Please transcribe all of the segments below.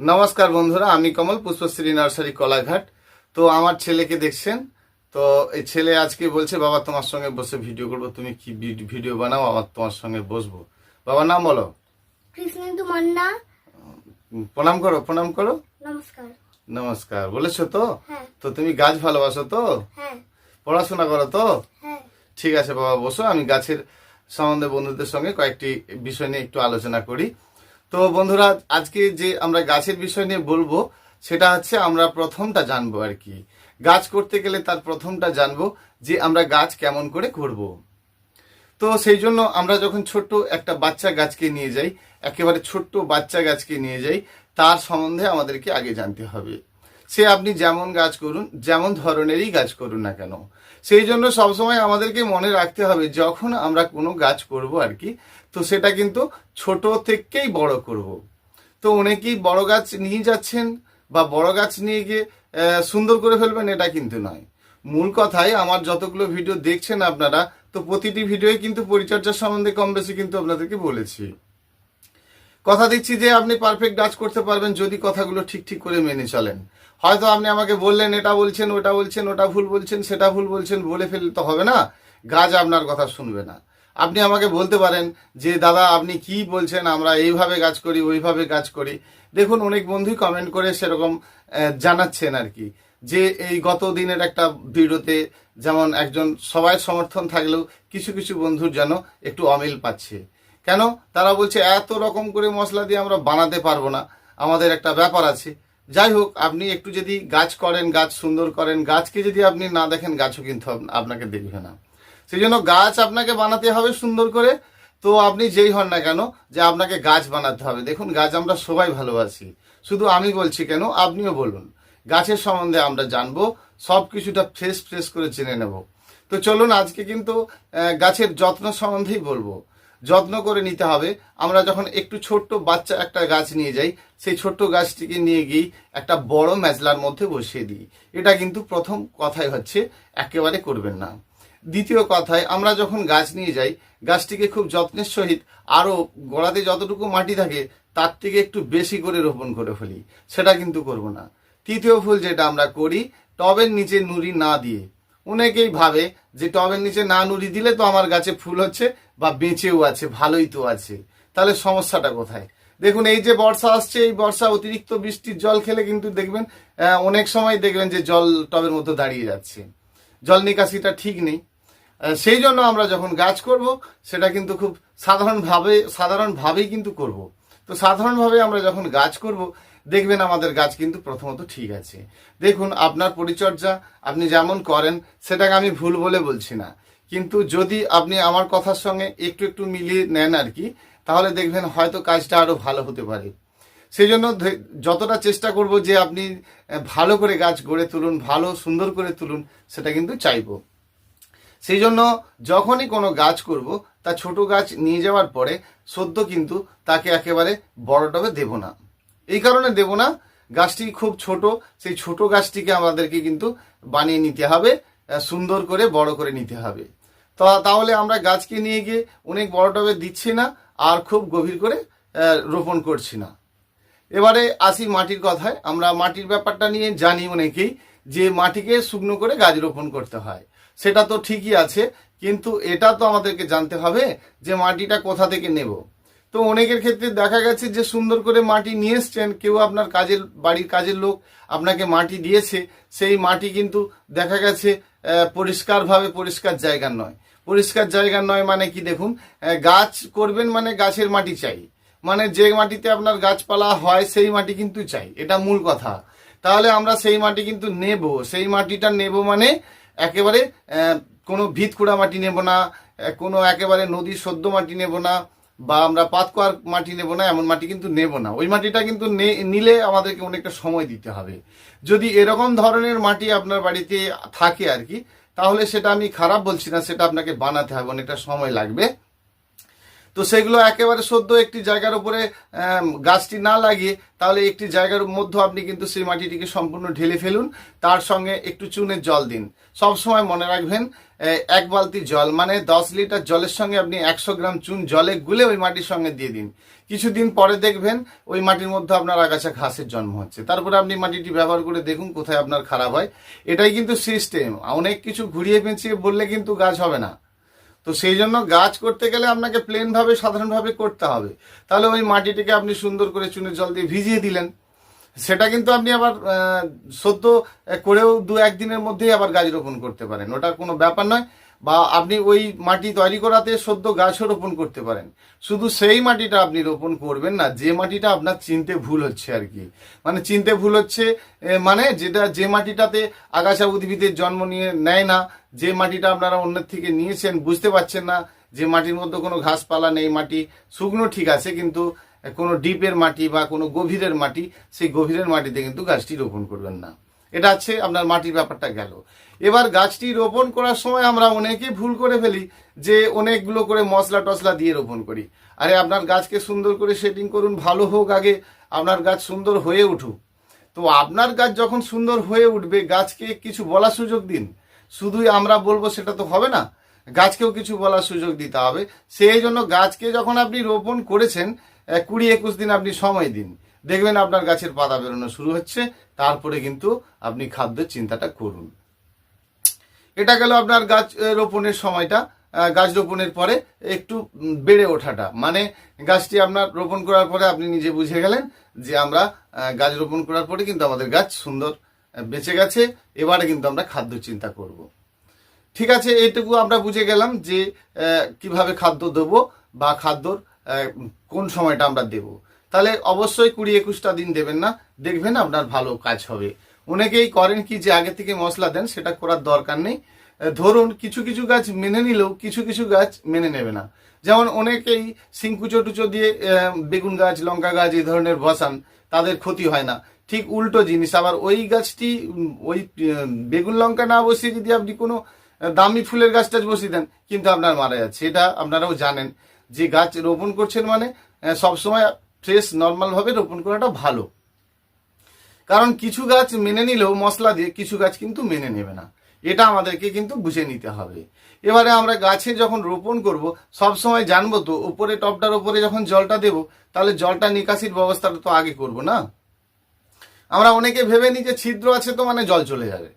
নমস্কার বন্ধুরা আমি কমল পুষ্পশ্রী নার্সারি কলাঘাট। তো আমার ছেলেকে দেখছেন তো এই ছেলে আজকে বলছে বাবা তোমার সঙ্গে বসে ভিডিও করব। তুমি কি ভিডিও বানাও? আমার তোমার সঙ্গে বসবো। বাবার নাম বলো। কৃষ্ণেন্দু মান্না। প্রণাম করো প্রণাম করো। নমস্কার। নমস্কার। বলেছ তো? হ্যাঁ। তো তুমি গাছ ভালোবাসো তো? হ্যাঁ। পড়াশোনা করো তো? হ্যাঁ। ঠিক আছে বাবা বসো। আমি গাছের সম্বন্ধে বন্ধুদের সঙ্গে কয়েকটি বিষয় নিয়ে একটু আলোচনা করি। তো বন্ধুরা, আজকে যে আমরা গাছের বিষয় নিয়ে বলব, সেটা হচ্ছে আমরা প্রথমটা জানব আর কি গাছ করতে গেলে তার প্রথমটা জানব যে আমরা গাছ কেমন করে করব। তো সেই জন্য আমরা যখন ছোট্ট একটা বাচ্চা গাছকে নিয়ে যাই, একেবারে ছোট্ট বাচ্চা গাছকে নিয়ে যাই, তার সম্বন্ধে আমাদেরকে আগে জানতে হবে সে আপনি যেমন গাছ করুন, যেমন ধরনেরই গাছ করুন না কেন। সেই জন্য সবসময় আমাদেরকে মনে রাখতে হবে, যখন আমরা কোনো গাছ করব আর কি, তো সেটা কিন্তু ছোট থেকেই বড় করব। তো অনেকেই বড় গাছ নিয়ে যাচ্ছেন বা বড় গাছ নিয়ে গিয়ে সুন্দর করে ফেলবেন, এটা কিন্তু নয়। মূল কথায় আমার যতগুলো ভিডিও দেখছেন আপনারা, তো প্রতিটি ভিডিওই কিন্তু পরিচর্যা সম্বন্ধে কম বেশি কিন্তু আপনাদেরকে বলেছি। কথা দিচ্ছি যে আপনি পারফেক্ট গাছ করতে পারবেন যদি কথাগুলো ঠিক ঠিক করে মেনে চলেন। হয়তো আপনি আমাকে বললেন, এটা বলছেন, ওটা বলছেন, ওটা ভুল বলছেন, সেটা ভুল বলছেন, বলে ফেললে তো হবে না। গাছ আপনার কথা শুনবে না। আপনি আমাকে বলতে পারেন যে, দাদা, আপনি কি বলছেন? আমরা এইভাবে গাছ করি, ওইভাবে গাছ করি। দেখুন, অনেক বন্ধুই কমেন্ট করে সেরকম জানাচ্ছেন আর কি। যে, এই গত দিনের একটা ভিডিওতে যেমন একজন সবাই সমর্থন থাকলেও কিছু কিছু বন্ধুর যেন একটু অমিল পাচ্ছে। কেন? তারা বলছে, এত রকম করে মশলা দিয়ে আমরা বানাতে পারব না। আমাদের একটা ব্যাপার আছে। যাই হোক, আপনি একটু যদি গাছ করেন, গাছ সুন্দর করেন, গাছকে যদি আপনি না দেখেন, গাছও কিন্তু আপনাকে দেখবে না। সেই জন্য গাছ আপনাকে বানাতে হবে সুন্দর করে। তো আপনি যেই হন না কেন, যে আপনাকে গাছ বানাতে হবে। দেখুন, গাছ আমরা সবাই ভালোবাসি। শুধু আমি বলছি কেন, আপনিও বলুন। গাছের সম্বন্ধে আমরা জানব, সব কিছুটা ফ্রেশ ফ্রেশ করে জেনে নেব। তো চলুন, আজকে কিন্তু গাছের যত্ন সম্বন্ধেই বলব। যত্ন করে নিতে হবে। আমরা যখন একটু ছোট্ট বাচ্চা একটা গাছ নিয়ে যাই, সেই ছোট্ট গাছটিকে নিয়ে গিয়ে একটা বড় মেজলার মধ্যে বসিয়ে দিই। এটা কিন্তু প্রথম কথাই হচ্ছে, একেবারে করবেন না। দ্বিতীয় কথায়, আমরা যখন গাছ নিয়ে যাই, গাছটিকে খুব যত্নের সহিত আরও গোড়াতে যতটুকু মাটি থাকে, তার থেকে একটু বেশি করে রোপণ করে ফেলি। সেটা কিন্তু করব না। তৃতীয় ফুল যেটা আমরা করি, টবের নিচে নুড়ি না দিয়ে। অনেকেই ভাবে যে টবের নিচে না নুড়ি দিলে তো আমার গাছে ফুল হচ্ছে বা বেঁচেও আছে, ভালোই তো আছে। তাহলে সমস্যাটা কোথায়? দেখুন, এই যে বর্ষা আসছে, এই বর্ষা অতিরিক্ত বৃষ্টির জল খেলে কিন্তু দেখবেন অনেক সময় দেখবেন যে জল টবের মধ্যে দাঁড়িয়ে যাচ্ছে। জল নিকাশিটা ঠিক নেই। সেই জন্য আমরা যখন গাছ করব, সেটা কিন্তু খুব সাধারণভাবে, সাধারণভাবেই কিন্তু করব। তো সাধারণভাবে আমরা যখন গাছ করব, দেখবেন আমাদের গাছ কিন্তু প্রথমত ঠিক আছে। দেখুন, আপনার পরিচর্যা আপনি যেমন করেন, সেটাকে আমি ভুল বলে বলছি না। কিন্তু যদি আপনি আমার কথার সঙ্গে একটু একটু মিলিয়ে নেন আর কি, তাহলে দেখবেন হয়তো কাজটা আরও ভালো হতে পারে। সেই জন্য যতটা চেষ্টা করব যে আপনি ভালো করে গাছ গড়ে তুলুন, ভালো সুন্দর করে তুলুন, সেটা কিন্তু চাইব। সেই জন্য যখনই কোনো গাছ করব, তা ছোট গাছ নিয়ে যাওয়ার পরে সদ্য কিন্তু তাকে একেবারে বড় টবে দেব না। এই কারণে দেব না, গাছটি খুব ছোট, সেই ছোট গাছটিকে আমাদেরকে কিন্তু বানিয়ে নিতে হবে সুন্দর করে, বড় করে নিতে হবে। তাহলে আমরা গাছকে নিয়ে গিয়ে অনেক বড় টবে দিচ্ছি না আর খুব গভীর করে রোপণ করছি না। এবারে আসি মাটির কথায়। আমরা মাটির ব্যাপারটা নিয়ে জানি অনেকেই যে মাটিকে শুকনো করে গাছ রোপণ করতে হয়। সেটা তো ঠিকই আছে, কিন্তু এটা তো আমাদেরকে জানতে হবে যে মাটিটা কোথা থেকে নেব। তো অনেকের ক্ষেত্রে দেখা গেছে যে সুন্দর করে মাটি নিয়ে এসছেন, কেউ আপনার কাজের, বাড়ির কাজের লোক আপনাকে মাটি দিয়েছে, সেই মাটি কিন্তু দেখা গেছে পরিষ্কারভাবে পরিষ্কার জায়গা নয়। পরিষ্কার জায়গা নয় মানে কি দেখুন গাছ করবেন মানে গাছের মাটি চাই। মানে যে মাটিতে আপনার গাছপালা হয় সেই মাটি কিন্তু চাই, এটা মূল কথা। তাহলে আমরা সেই মাটি কিন্তু নেব। সেই মাটিটা নেব মানে একেবারে কোনো ভিত কুড়া মাটি নেব না কোনো একেবারে নদী সদ্য মাটি নেব না, বা আমরা পাতকোয়ার মাটি নেব না, এমন মাটি কিন্তু নেব না। ওই মাটিটা কিন্তু নিলে আমাদেরকে অনেকটা সময় দিতে হবে। যদি এরকম ধরনের মাটি আপনার বাড়িতে থাকে আর কি তাহলে সেটা আমি খারাপ বলছি না সেটা আপনাকে বানাতে হবে অনেকটা সময় লাগবে। তো সেগুলো একেবারে সদ্য একটি জায়গার উপরে গাছটি না লাগিয়ে তাহলে একটি জায়গার মধ্যে আপনি কিন্তু সেই মাটিটিকে সম্পূর্ণ ঢেলে ফেলুন। তার সঙ্গে একটু চুনের জল দিন। সব সময় মনে রাখবেন এক বালতি জল মানে দশ লিটার জলের সঙ্গে আপনি একশো গ্রাম চুন জলে গুলে ওই মাটির সঙ্গে দিয়ে দিন। কিছুদিন পরে দেখবেন ওই মাটির মধ্যে আপনার আগাছা ঘাসের জন্ম হচ্ছে। তারপরে আপনি মাটিটি ব্যবহার করে দেখুন কোথায় আপনার খারাপ হয়। এটাই কিন্তু সিস্টেম অনেক কিছু ঘুরিয়ে পেঁচিয়ে বললে কিন্তু গাছ হবে না। তো সেই জন্য গাছ করতে গেলে আপনাকে প্লেনভাবে সাধারণভাবে করতে হবে। তাহলে ওই মাটিটিকে আপনি সুন্দর করে চুনের জল দিয়ে ভিজিয়ে দিলেন। সেটা কিন্তু আপনি আবার সদ্য করেও দু একদিনের মধ্যেই আবার গাছ রোপণ করতে পারেন। ওটা কোনো ব্যাপার নয়। বা আপনি ওই মাটি তৈরি করাতে সদ্য গাছও রোপণ করতে পারেন। শুধু সেই মাটিটা আপনি রোপণ করবেন না, যে মাটিটা আপনার চিনতে ভুল হচ্ছে আর কি। মানে চিনতে ভুল হচ্ছে মানে যেটা, যে মাটিটাতে আগাছা উদ্ভিদের জন্ম নিয়ে নেয় না, যে মাটিটা আপনারা অন্যের থেকে নিয়েছেন, বুঝতে পারছেন না, যে মাটির মধ্যে কোনো ঘাসপালা নেই, মাটি শুকনো ঠিক আছে, কিন্তু কোনো ডিপের মাটি বা কোনো গভীরের মাটি, সেই গভীরের মাটিতে কিন্তু গাছটি রোপণ করবেন না। এটা হচ্ছে আপনার মাটির ব্যাপারটা গেল। এবার গাছটি রোপণ করার সময় আমরা অনেকে ভুল করে ফেলি যে অনেকগুলো করে মশলা টসলা দিয়ে রোপণ করি। আরে আপনার গাছকে সুন্দর করে সেটিং করুন, ভালো হোক আগে, আপনার গাছ সুন্দর হয়ে উঠুক। তো আপনার গাছ যখন সুন্দর হয়ে উঠবে, গাছকে কিছু বলার সুযোগ দিন। শুধুই আমরা বলব সেটা তো হবে না, গাছকেও কিছু বলার সুযোগ দিতে হবে। সেই জন্য গাছকে যখন আপনি রোপণ করেছেন কুড়ি একুশ দিন আপনি সময় দিন। দেখবেন আপনার গাছের পাতা বেরোনো শুরু হচ্ছে, তারপরে কিন্তু আপনি খাদ্যের চিন্তাটা করুন। এটা গেল আপনার গাছ রোপণের সময়টা। গাছ রোপণের পরে একটু বেড়ে ওঠাটা। মানে গাছটি আপনার রোপণ করার পরে আপনি নিজে বুঝে গেলেন যে আমরা গাছ রোপণ করার পরে কিন্তু আমাদের গাছ সুন্দর বেঁচে গেছে। এবারে কিন্তু আমরা খাদ্য চিন্তা করব। ঠিক আছে, এইটুকু আমরা বুঝে গেলাম যে কীভাবে খাদ্য দেবো বা খাদ্যর কোন সময়টা আমরা দেব। তাহলে অবশ্যই কুড়ি একুশটা দিন দেবেন না, দেখবেন আপনার ভালো কাজ হবে। অনেকেই করেন কি যে আগে থেকে মশলা দেন, সেটা করার দরকার নেই। ধরুন কিছু কিছু গাছ মেনে নিলেও কিছু কিছু গাছ মেনে নেবে না। যেমন অনেকেই সিংকুচো টুচো দিয়ে বেগুন গাছ, লঙ্কা গাছ এই ধরনের বসান, তাদের ক্ষতি হয় না। ঠিক উল্টো জিনিস, আবার ওই গাছটি ওই বেগুন, লঙ্কা না বসিয়ে যদি আপনি কোনো দামি ফুলের গাছ টাছ বসিয়ে দেন, কিন্তু আপনার মারা যাচ্ছে। এটা আপনারাও জানেন। যে গাছ রোপণ করছেন মানে সবসময় ফ্রেশ নর্মাল ভাবে রোপণ করাটা ভালো। কারণ কিছু গাছ মেনে নিলেও মশলা দিয়ে কিছু গাছ কিন্তু মেনে নেবে না। এটা আমাদেরকে কিন্তু বুঝে নিতে হবে। এবারে আমরা গাছে যখন রোপণ করব, সব সময় জানব তো, উপরে টপটার উপরে যখন জলটা দেব, তাহলে জলটা নিকাশির ব্যবস্থাটা তো আগে করব না? আমরা অনেকে ভেবে নিই যে ছিদ্র আছে তো মানে জল চলে যাবে।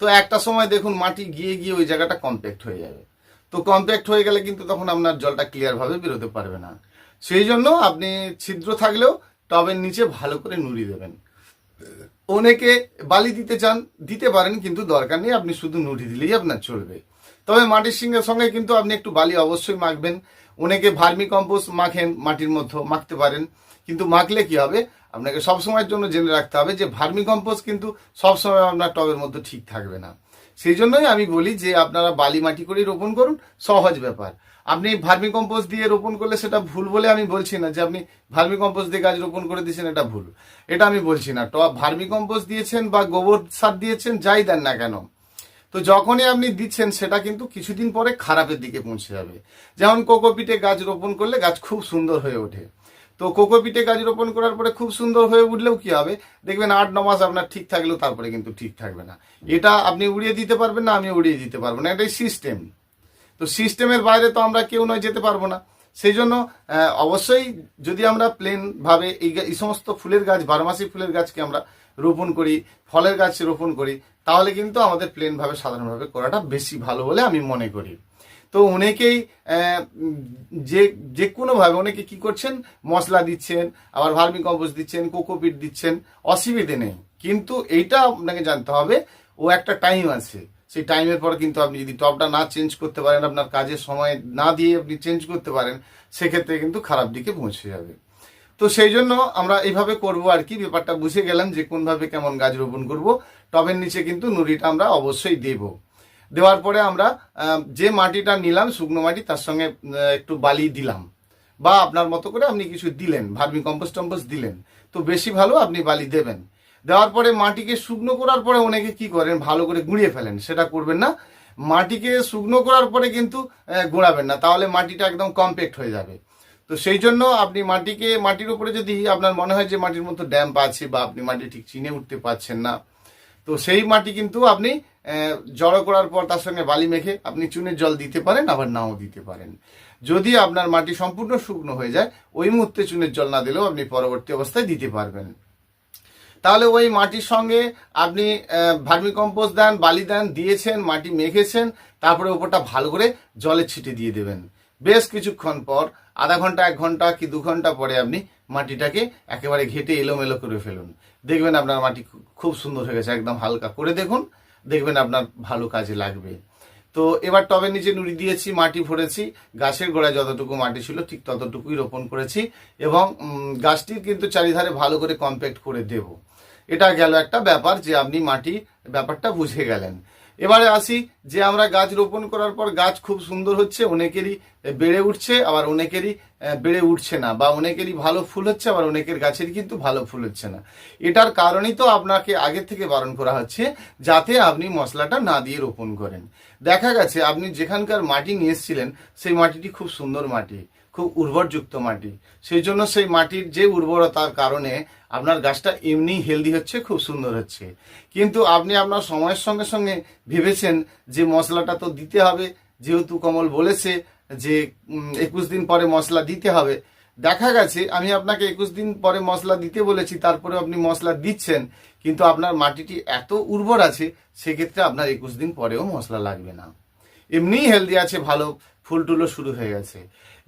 তো একটা সময় দেখুন, মাটি গিয়ে গিয়ে ওই জায়গাটা কম্প্যাক্ট হয়ে যাবে। তো কম্প্যাক্ট হয়ে গেলে কিন্তু তখন আপনার জলটা ক্লিয়ার ভাবে বেরোতে পারবে না। সেই জন্য আপনি ছিদ্র থাকলেও টবের নিচে ভালো করে নুড়ি দেবেন। অনেকে বালি দিতে চান, দিতে পারেন, কিন্তু দরকার নেই, আপনি শুধু নুড়ি দিলেই আপনার চলবে। তবে মাটির সিংহের সঙ্গে কিন্তু আপনি একটু বালি অবশ্যই মাখবেন। অনেকে ভার্মি কম্পোস্ট মাখেন, মাটির মধ্যে মাখতে পারেন। কিন্তু মাখলে কি হবে? আপনাকে সব সময়ের জন্য জেনে রাখতে হবে যে ভার্মি কম্পোস্ট কিন্তু সবসময় আপনার টবের মধ্যে ঠিক থাকবে না। সেই জন্যই আমি বলি যে আপনারা বালি মাটি করে রোপণ করুন, সহজ ব্যাপার। আপনি ভার্মি কম্পোস্ট দিয়ে রোপণ করলে সেটা ভুল বলে আমি বলছি না, যে আপনি ভার্মি কম্পোস্ট দিয়ে গাছ রোপণ করে দিয়েছেন এটা ভুল। এটা আমি বলছি না। তো ভার্মি কম্পোস্ট দিয়েছেন বা গোবর সার দিয়েছেন, যাই দেন না কেন, তো যখনই আপনি দিচ্ছেন সেটা কিন্তু কিছুদিন পরে খারাপের দিকে পৌঁছে যাবে। যেমন কোকোপিটে গাছ রোপণ করলে গাছ খুব সুন্দর হয়ে ওঠে। তো কোকোপিটে গাছ রোপণ করার পরে খুব সুন্দর হয়ে উঠলেও কি হবে? দেখবেন আট, ন মাস আপনার ঠিক থাকলেও তারপরে কিন্তু ঠিক থাকবে না। এটা আপনি উড়িয়ে দিতে পারবেন না, আমি উড়িয়ে দিতে পারব না। এটাই সিস্টেম তো সিস্টেমের বাইরে তো আমরা কেউ নয় যেতে পারব না। সেই জন্য অবশ্যই যদি আমরা প্লেন ভাবে এই এই সমস্ত ফুলের গাছ, বারোমাসি ফুলের গাছকে আমরা রোপণ করি, ফলের গাছ রোপণ করি, তাহলে কিন্তু আমাদের প্লেন ভাবে, সাধারণভাবে করাটা বেশি ভালো বলে আমি মনে করি। তো অনেকেই যে যে কোনোভাবে অনেকে কি করছেন, মশলা দিচ্ছেন, আবার ভার্মি কম্পোস্ট দিচ্ছেন, কোকোপিট দিচ্ছেন, অসুবিধে নেই। কিন্তু এইটা আপনাকে জানতে হবে, ও একটা টাইম আছে। সেই টাইমের পর কিন্তু আপনি যদি টপটা না চেঞ্জ করতে পারেন, আপনার কাজের সময় না দিয়ে আপনি চেঞ্জ করতে পারেন, সেক্ষেত্রে কিন্তু খারাপ দিকে পৌঁছে যাবে। তো সেই জন্য আমরা এইভাবে করব আর কি, ব্যাপারটা বুঝে গেলাম যে কোনভাবে কেমন গাছ রোপণ করব। টবের নিচে কিন্তু নুড়িটা আমরা অবশ্যই দেব। দেওয়ার পরে আমরা যে মাটিটা নিলাম, শুকনো মাটি, তার সঙ্গে একটু বালি দিলাম। বা আপনার মতো করে আপনি কিছু দিলেন, ভার্মি কম্পোস্ট টম্পোস্ট দিলেন। তো বেশি ভালো আপনি বালি দেবেন। দেওয়ার পরে মাটিকে শুকনো করার পরে অনেকে কি করেন? ভালো করে গুঁড়িয়ে ফেলেন। সেটা করবেন না। মাটিকে শুকনো করার পরে কিন্তু গোড়াবেন না। তাহলে মাটিটা একদম কমপ্যাক্ট হয়ে যাবে। তো সেই জন্য আপনি মাটিকে, মাটির উপরে যদি আপনার মনে হয় যে মাটির মতো ড্যাম্প আছে বা আপনি মাটি ঠিক চিনে উঠতে পারছেন না, তো সেই মাটি কিন্তু আপনি জড়ো করার পর তার সঙ্গে বালি মেখে আপনি চুনের জল দিতে পারেন, আবার নাও দিতে পারেন। যদি আপনার মাটি সম্পূর্ণ শুকনো হয়ে যায়, ওই মুহূর্তে চুনের জল না দিলেও আপনি পরবর্তী অবস্থায় দিতে পারবেন। তাহলে ওই মাটির সঙ্গে আপনি ভার্মি কম্পোস্ট দেন, বালি দেন, দিয়েছেন, মাটি মেখেছেন, তারপরে ওপরটা ভালো করে জলে ছিটে দিয়ে দেবেন। বেশ কিছুক্ষণ পর, আধা ঘণ্টা, এক ঘণ্টা কি দু ঘণ্টা পরে আপনি মাটিটাকে একেবারে ঘেটে এলোমেলো করে ফেলুন। দেখবেন আপনার মাটি খুব সুন্দর হয়ে গেছে, একদম হালকা। করে দেখুন, দেখবেন আপনার ভালো কাজে লাগবে। তো এবার টবের নিচে নুড়ি দিয়েছি, মাটি ভরেছি, গাছের গোড়ায় যতটুকু মাটি ছিল ঠিক ততটুকুই রোপণ করেছি এবং গাছটির কিন্তু চারিধারে ভালো করে কম্প্যাক্ট করে দেব। এটা গেল একটা ব্যাপার যে আপনি মাটি, ব্যাপারটা বুঝে গেলেন। এবারে আসি, যে আমরা গাছ রোপণ করার পর গাছ খুব সুন্দর হচ্ছে, অনেকেরই বেড়ে উঠছে, আবার অনেকেরই বেড়ে উঠছে না, বা অনেকেরই ভালো ফুল হচ্ছে, আবার অনেকের গাছের কিন্তু ভালো ফুল হচ্ছে না। এটার কারণেই তো আপনাকে আগে থেকে বারণ করা হচ্ছে, যাতে আপনি মশলাটা না দিয়ে রোপণ করেন। দেখা গেছে, আপনি যেখানকার মাটি নিয়ে এসেছিলেন, সেই মাটিটি খুব সুন্দর মাটি, খুব উর্বরযুক্ত মাটি। সেই জন্য সেই মাটির যে উর্বরতার কারণে আপনার গাছটা এমনি হেলদি হচ্ছে, খুব সুন্দর হচ্ছে। কিন্তু আপনি আপনার সময়ের সঙ্গে সঙ্গে ভেবেছেন যে মশলাটা তো দিতে হবে, যেহেতু কমল বলেছে যে একুশ দিন পরে মশলা দিতে হবে। দেখা গেছে, আমি আপনাকে একুশ দিন পরে মশলা দিতে বলেছি তারপরে আপনি মশলা দিচ্ছেন, কিন্তু আপনার মাটিটি এত উর্বর আছে, সেক্ষেত্রে আপনার একুশ দিন পরেও মশলা লাগবে না। এমনিই হেলদি আছে, ভালো ফুল টুলও শুরু হয়ে গেছে।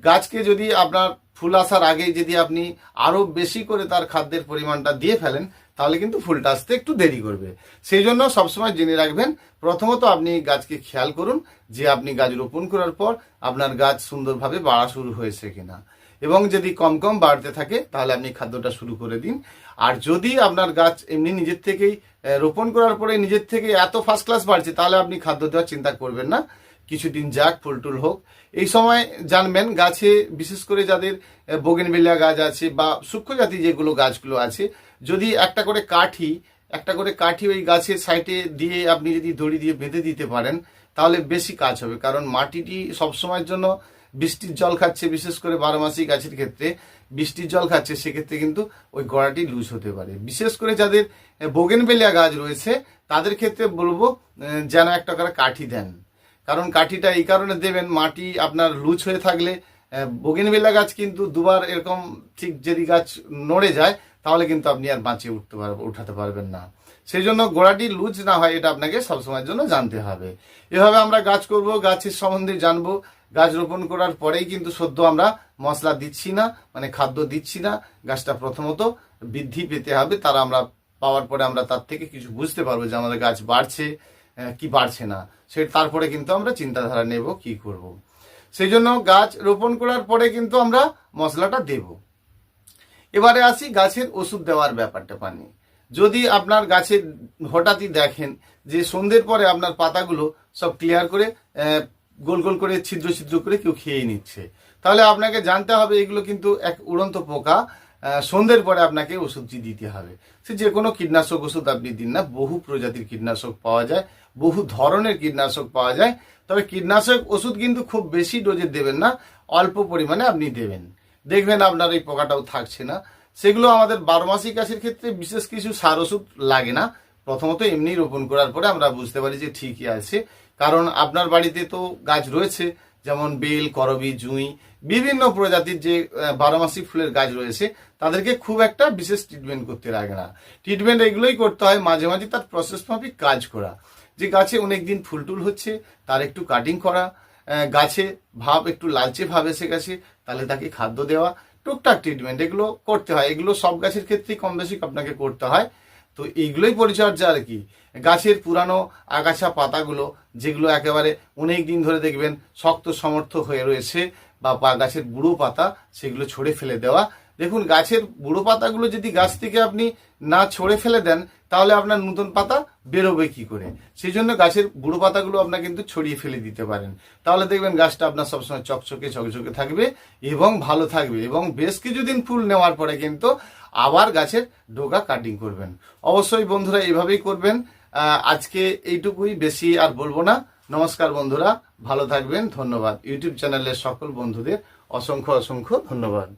গাছকে যদি আপনার ফুল আসার আগেই যদি আপনি আরও বেশি করে তার খাদ্যের পরিমাণটা দিয়ে ফেলেন, তাহলে কিন্তু ফুলটা আসতে একটু দেরি করবে। সেই জন্য সবসময় জেনে রাখবেন, প্রথমত আপনি গাছকে খেয়াল করুন যে আপনি গাছ রোপণ করার পর আপনার গাছ সুন্দরভাবে বাড়া শুরু হয়েছে কিনা। এবং যদি কম কম বাড়তে থাকে, তাহলে আপনি খাদ্যটা শুরু করে দিন। আর যদি আপনার গাছ এমনি নিজের থেকেই রোপণ করার পরে নিজের থেকে এত ফার্স্ট ক্লাস বাড়ছে, তাহলে আপনি খাদ্য দেওয়ার চিন্তা করবেন না। কিছুদিন যাক ফুলটুল হোক। এই সময় জানবেন গাছে, বিশেষ করে যাদের বগেনবেলিয়া গাছ আছে বা সূক্ষ্ম জাতি যেগুলো গাছগুলো আছে, যদি একটা করে কাঠি, একটা করে কাঠি ওই গাছের সাইডে দিয়ে আপনি যদি দড়ি দিয়ে বেঁধে দিতে পারেন, তাহলে বেশি কাজ হবে। কারণ মাটিটি সবসময়ের জন্য বৃষ্টির জল খাচ্ছে, বিশেষ করে বারো মাসি গাছের ক্ষেত্রে বৃষ্টির জল খাচ্ছে, সেক্ষেত্রে কিন্তু ওই গোড়াটি লুজ হতে পারে। বিশেষ করে যাদের বোগেনবেলিয়া গাছ রয়েছে, তাদের ক্ষেত্রে বলব যেন একটা করে কাঠি দেন। কারণ কাঠিটা এই কারণে দেবেন, মাটি আপনার লুজ হয়ে থাকলে বগিনবেলা গাছ কিন্তু দুবার এরকম ঠিক যদি গাছ নড়ে যায়, তাহলে কিন্তু আপনি আর বাঁচিয়ে উঠতে পারবেন উঠাতে পারবেন না। সেই জন্য গোড়াটি লুজ না হয়, এটা আপনাকে সবসময়ের জন্য জানতে হবে। এভাবে আমরা গাছ করব, গাছের সম্বন্ধে জানব। গাছ রোপণ করার পরেই কিন্তু সদ্য আমরা মশলা দিচ্ছি না মানে খাদ্য দিচ্ছি না। গাছটা প্রথমত বৃদ্ধি পেতে হবে, তারা আমরা পাওয়ার পরে আমরা তার থেকে কিছু বুঝতে পারব যে আমাদের গাছ বাড়ছে। কি বাড়ছে না? সে তারপরে কিন্তু আমরা চিন্তাধারা নেব, কি করব। সেই জন্য গাছ রোপণ করার পরে কিন্তু আমরা মশলাটা দেব। এবারে আসি গাছের ওষুধ দেওয়ার ব্যাপারটা পানি। যদি আপনার গাছে হঠাৎই দেখেন যে সন্ধ্যের পরে আপনার পাতাগুলো সব ক্লিয়ার করে গোল গোল করে, ছিদ্র ছিদ্র করে কেউ খেয়ে নিচ্ছে, তাহলে আপনাকে জানতে হবে এগুলো কিন্তু এক উড়ন্ত পোকা সন্ধ্যের পরে আপনাকে ওষুধটি দিতে হবে। সে যে কোনো কীটনাশক ওষুধ আপনি দিন না, বহু প্রজাতির কীটনাশক পাওয়া যায় বহু ধরনের কীটনাশক পাওয়া যায়। তবে কীটনাশক ওষুধ কিন্তু খুব বেশি ডোজে দেবেন না, অল্প পরিমাণে আপনি দেবেন। দেখবেন আপনার এই পোকাটাও থাকছে না। সেগুলো আমাদের বারো মাসিক গাছের ক্ষেত্রে বিশেষ কিছু সার ওষুধ লাগে না। প্রথমত এমনি রোপণ করার পরে আমরা বুঝতে পারি যে ঠিকই আছে। কারণ আপনার বাড়িতে তো গাছ রয়েছে, যেমন বেল, করবি, জুঁই, বিভিন্ন প্রজাতির যে বারোমাসিক ফুলের গাছ রয়েছে, তাদেরকে খুব একটা বিশেষ ট্রিটমেন্ট করতে লাগে না। ট্রিটমেন্ট এগুলোই করতে হয়, মাঝে মাঝে তার প্রসেস মাফিক কাজ করা। যে গাছে অনেক দিন ফুল টুল হচ্ছে, তার একটু কাটিং করা গাছে ভাব একটু লালচে ভাব এসে গেছে, তাহলে তাকে খাদ্য দেওয়া, টুকটাক ট্রিটমেন্ট এগুলো করতে হয়। এগুলো সব গাছের ক্ষেত্রেই কম বেশি আপনাকে করতে হয়। তো এইগুলোই পরিচর্যা আর কি। গাছের পুরানো আগাছা পাতাগুলো, যেগুলো একেবারে অনেক দিন ধরে দেখবেন শক্ত সমর্থ হয়ে রয়েছে, বা গাছের বুড়ো পাতা, সেগুলো ছড়ে ফেলে দেওয়া। দেখুন, গাছের বুড়ো পাতাগুলো যদি গাছ থেকে আপনি না ছড়ে ফেলে দেন, তাহলে আপনার নতুন পাতা বেরোবে কি করে? সেই জন্য গাছের বুড়ো পাতাগুলো আপনার কিন্তু ছড়িয়ে ফেলে দিতে পারেন। তাহলে দেখবেন গাছটা আপনার সবসময় চকচকে চকচকে থাকবে এবং ভালো থাকবে এবং বেশ কিছুদিন ফুল নেওয়ার পরে কিন্তু আবার গাছের ডোকা কাটিং করবেন। অবশ্যই বন্ধুরা এইভাবেই করবেন। আজকে এইটুকুই, বেশি আর বলব না। নমস্কার বন্ধুরা, ভালো থাকবেন, ধন্যবাদ। ইউটিউব চ্যানেলের সকল বন্ধুদের অসংখ্য অসংখ্য ধন্যবাদ।